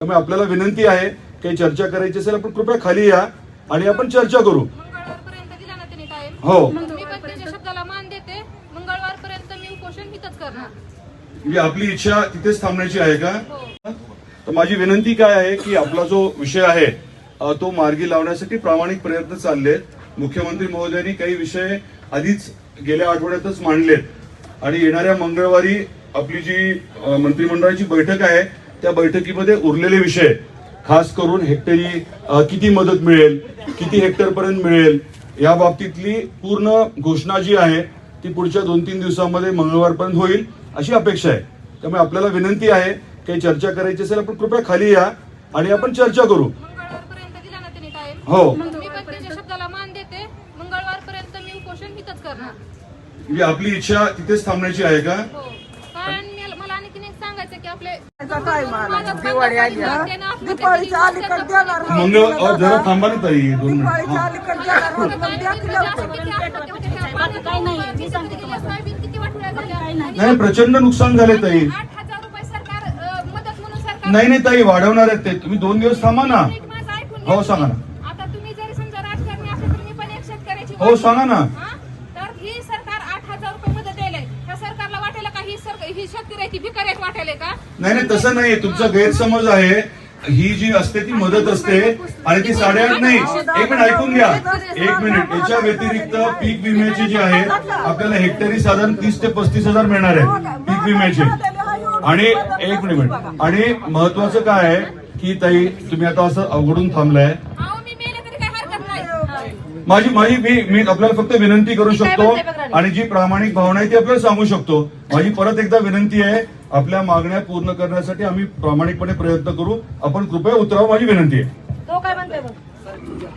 त्यामुळे आपल्याला विनंती आहे काही चर्चा करायची असेल आपण कृपया खाली या आणि आपण चर्चा करू. हो. म्हणजे आपली इच्छा तिथेच थांबण्याची आहे का? हो. तर माझी विनंती काय आहे की आपला जो विषय आहे तो मार्गी लावण्यासाठी प्रामाणिक प्रयत्न चाललेत. मुख्यमंत्री महोदयांनी काही विषय आधीच गेल्या आठवड्यातच मांडलेत. आणि येणाऱ्या मंगळवारी आपली जी मंत्रिमंडळाची बैठक आहे त्या बैठकीमध्ये उरलेले विषय खास करून हेक्टरी किती मदत मिळेल किती हेक्टर पर्यंत मिळेल या बाबतीतली पूर्ण घोषणा जी आहे ती पुढच्या दोन तीन दिवसामध्ये मंगळवारपर्यंत होईल अशी अपेक्षा आहे. त्यामुळे आपल्याला विनंती आहे काही चर्चा करायची असेल आपण कृपया खाली या आणि आपण चर्चा करू. हो. म्हणजे आपली इच्छा तिथेच थांबण्याची आहे का हो कारण मी- मला आणखीन एक दिवाळी आली, हा? दिवाळीच्या अलीकडे देणार जरा थांबा ना ताई दोन मिनिट दिवाळीच्या. अलीकडे देणार द्या की लवकर. नाही, मी सांगते तुम्हाला. सोयाबीन किती वाटोळ्या झाल्या? आणि नाही प्रचंड नुकसान झाले ताई आठ हजार रुपये सरकार अ, मदत म्हणून सरकार नाही नाही ताई वाढवणार आहेत ते तुम्ही दोन दिवस थांबा ना नीट माझं ऐकून हो. सांगा ना. आता तुम्ही जरी समजा राजकारणी असेल तर मी पण एक शेतकऱ्याची हो, सांगा ना. हा? ही भिकाऱ्यात वाटेल का? नाही नाही तसं नाही तुमचा गैरसमज आहे. ही जी असते ती मदत असते. आणि ती साडेआठ नाही. एक मिनिट ऐकून घ्या. एक मिनिट. याच्या व्यतिरिक्त पीक विम्याचे जे आहे आपल्याला हेक्टरी साधारण तीस ते पस्तीस हजार मिळणार आहे पीक विम्याचे. आणि एक मिनिट. आणि महत्वाचं काय आहे की ताई तुम्ही आता असं अवघडून थांबलाय. माझी माझी मी मी आपल्याला फक्त विनंती करू शकतो आणि जी प्रामाणिक भावना आहे ती आपल्याला सांगू शकतो. माझी परत एकदा विनंती आहे आपल्या मागण्या पूर्ण करण्यासाठी आम्ही प्रामाणिकपणे प्रयत्न करू. आपण कृपया उतरावं माझी विनंती आहे.